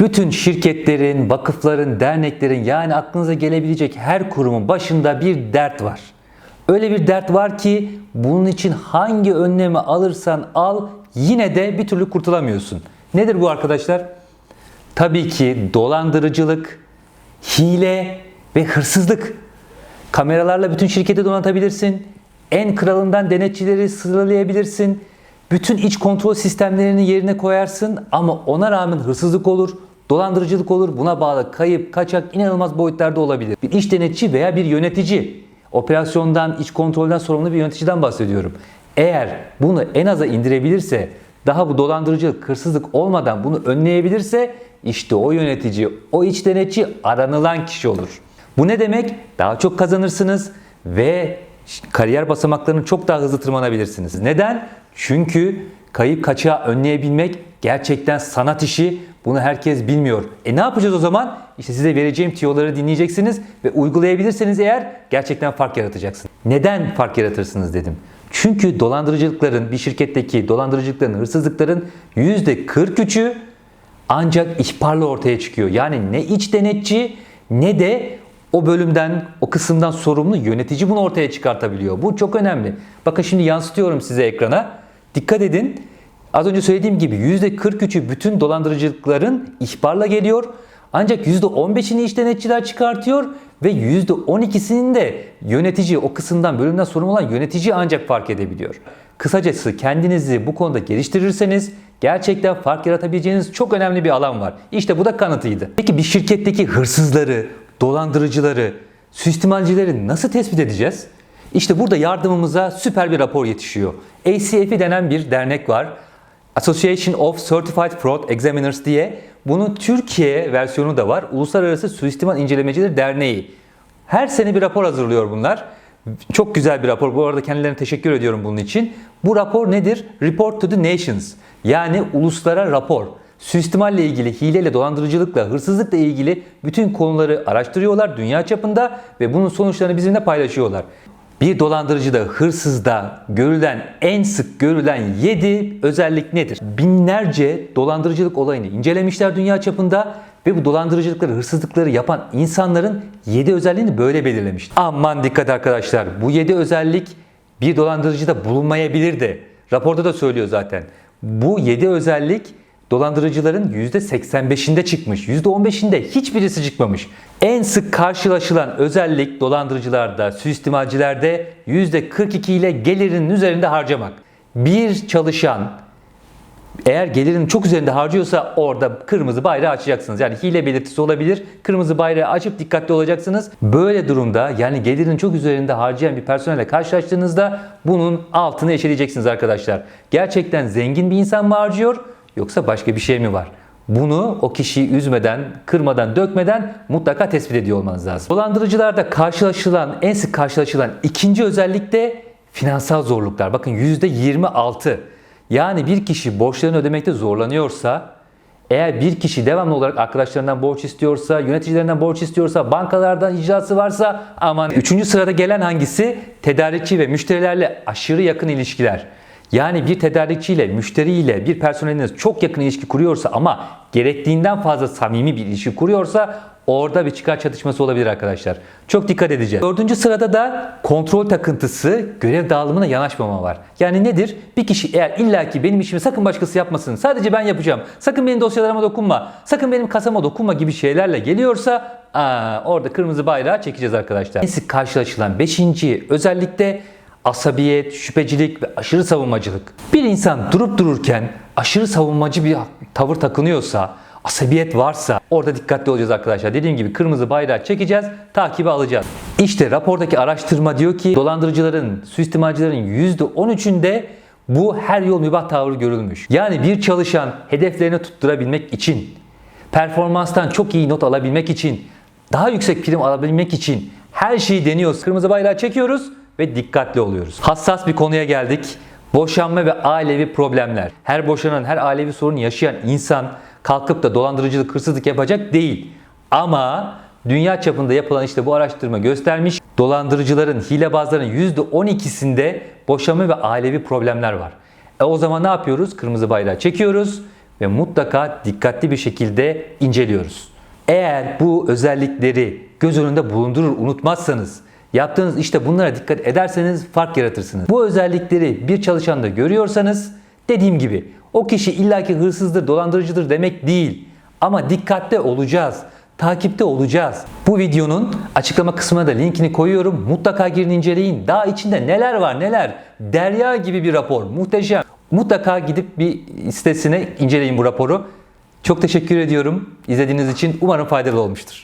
Bütün şirketlerin, vakıfların, derneklerin yani aklınıza gelebilecek her kurumun başında bir dert var. Öyle bir dert var ki bunun için hangi önlemi alırsan al yine de bir türlü kurtulamıyorsun. Nedir bu arkadaşlar? Tabii ki dolandırıcılık, hile ve hırsızlık. Kameralarla bütün şirketi donatabilirsin. En kralından denetçileri sıralayabilirsin. Bütün iç kontrol sistemlerini yerine koyarsın ama ona rağmen hırsızlık olur, dolandırıcılık olur. Buna bağlı kayıp, kaçak inanılmaz boyutlarda olabilir. Bir iç denetçi veya bir yönetici, operasyondan, iç kontrolden sorumlu bir yöneticiden bahsediyorum. Eğer bunu en aza indirebilirse, daha bu dolandırıcılık, hırsızlık olmadan bunu önleyebilirse işte o yönetici, o iç denetçi aranılan kişi olur. Bu ne demek? Daha çok kazanırsınız ve kariyer basamaklarını çok daha hızlı tırmanabilirsiniz. Neden? Çünkü kayıp kaçağı önleyebilmek gerçekten sanat işi. Bunu herkes bilmiyor. E ne yapacağız o zaman? İşte size vereceğim tiyoları dinleyeceksiniz ve uygulayabilirseniz eğer gerçekten fark yaratacaksınız. Neden fark yaratırsınız dedim. Çünkü dolandırıcılıkların, bir şirketteki dolandırıcılıkların, hırsızlıkların %43'ü ancak ihbarla ortaya çıkıyor. Yani ne iç denetçi ne de o bölümden, o kısımdan sorumlu yönetici bunu ortaya çıkartabiliyor. Bu çok önemli. Bakın şimdi yansıtıyorum size ekrana. Dikkat edin. Az önce söylediğim gibi %43'ü bütün dolandırıcılıkların ihbarla geliyor. Ancak %15'ini iç denetçiler çıkartıyor ve %12'sini de yönetici, o kısımdan, bölümden sorumlu olan yönetici ancak fark edebiliyor. Kısacası kendinizi bu konuda geliştirirseniz gerçekten fark yaratabileceğiniz çok önemli bir alan var. İşte bu da kanıtıydı. Peki bir şirketteki hırsızları, dolandırıcıları, suistimalcileri nasıl tespit edeceğiz? İşte burada yardımımıza süper bir rapor yetişiyor. ACF'i denen bir dernek var. Association of Certified Fraud Examiners diye. Bunun Türkiye versiyonu da var. Uluslararası Suistimal İncelemeciler Derneği. Her sene bir rapor hazırlıyor bunlar. Çok güzel bir rapor. Bu arada kendilerine teşekkür ediyorum bunun için. Bu rapor nedir? Report to the Nations. Yani uluslara rapor. Suistimalle ilgili, hileyle, dolandırıcılıkla, hırsızlıkla ilgili bütün konuları araştırıyorlar dünya çapında ve bunun sonuçlarını bizimle paylaşıyorlar. Bir dolandırıcıda, hırsızda görülen, en sık görülen 7 özellik nedir? Binlerce dolandırıcılık olayını incelemişler dünya çapında ve bu dolandırıcılıkları, hırsızlıkları yapan insanların 7 özelliğini böyle belirlemişler. Aman dikkat arkadaşlar, bu 7 özellik bir dolandırıcıda bulunmayabilir de. Raporda da söylüyor zaten. Bu 7 özellik dolandırıcıların %85'inde çıkmış. %15'inde hiçbirisi çıkmamış. En sık karşılaşılan özellik dolandırıcılarda, suistimalcilerde %42 ile gelirinin üzerinde harcamak. Bir çalışan eğer gelirin çok üzerinde harcıyorsa orada kırmızı bayrağı açacaksınız. Yani hile belirtisi olabilir. Kırmızı bayrağı açıp dikkatli olacaksınız. Böyle durumda yani gelirin çok üzerinde harcayan bir personelle karşılaştığınızda bunun altını eşeleyeceksiniz arkadaşlar. Gerçekten zengin bir insan mı harcıyor yoksa başka bir şey mi var? Bunu o kişiyi üzmeden, kırmadan, dökmeden mutlaka tespit ediyor olmanız lazım. Dolandırıcılarda karşılaşılan, en sık karşılaşılan ikinci özellik de finansal zorluklar. Bakın %26. Yani bir kişi borçlarını ödemekte zorlanıyorsa, eğer bir kişi devamlı olarak arkadaşlarından borç istiyorsa, yöneticilerinden borç istiyorsa, bankalardan icrası varsa aman. Üçüncü sırada gelen hangisi? Tedarikçi ve müşterilerle aşırı yakın ilişkiler. Yani bir tedarikçiyle, müşteriyle, bir personeliniz çok yakın ilişki kuruyorsa ama gerektiğinden fazla samimi bir ilişki kuruyorsa orada bir çıkar çatışması olabilir arkadaşlar. Çok dikkat edeceğiz. Dördüncü sırada da kontrol takıntısı, görev dağılımına yanaşmama var. Yani nedir? Bir kişi eğer illaki benim işimi sakın başkası yapmasın, sadece ben yapacağım, sakın benim dosyalarıma dokunma, sakın benim kasama dokunma gibi şeylerle geliyorsa aa, orada kırmızı bayrağı çekeceğiz arkadaşlar. En sık karşılaşılan beşinci özellikle asabiyet, şüphecilik ve aşırı savunmacılık. Bir insan durup dururken aşırı savunmacı bir tavır takınıyorsa, asabiyet varsa orada dikkatli olacağız arkadaşlar. Dediğim gibi kırmızı bayrağı çekeceğiz, takibi alacağız. İşte rapordaki araştırma diyor ki dolandırıcıların, suistimalcilerin %13'ünde bu her yol mübah tavrı görülmüş. Yani bir çalışan hedeflerini tutturabilmek için, performanstan çok iyi not alabilmek için, daha yüksek prim alabilmek için her şeyi deniyoruz. Kırmızı bayrağı çekiyoruz ve dikkatli oluyoruz. Hassas bir konuya geldik. Boşanma ve ailevi problemler. Her boşanan, her ailevi sorun yaşayan insan kalkıp da dolandırıcılık, hırsızlık yapacak değil. Ama dünya çapında yapılan işte bu araştırma göstermiş. Dolandırıcıların, hilebazların %12'sinde boşanma ve ailevi problemler var. E o zaman ne yapıyoruz? Kırmızı bayrağı çekiyoruz ve mutlaka dikkatli bir şekilde inceliyoruz. Eğer bu özellikleri göz önünde bulundurur, unutmazsanız, yaptığınız işte bunlara dikkat ederseniz fark yaratırsınız. Bu özellikleri bir çalışanda görüyorsanız dediğim gibi o kişi illaki hırsızdır, dolandırıcıdır demek değil. Ama dikkatli olacağız. Takipte olacağız. Bu videonun açıklama kısmına da linkini koyuyorum. Mutlaka girin inceleyin. Daha içinde neler var neler. Derya gibi bir rapor. Muhteşem. Mutlaka gidip bir sitesine inceleyin bu raporu. Çok teşekkür ediyorum izlediğiniz için. Umarım faydalı olmuştur.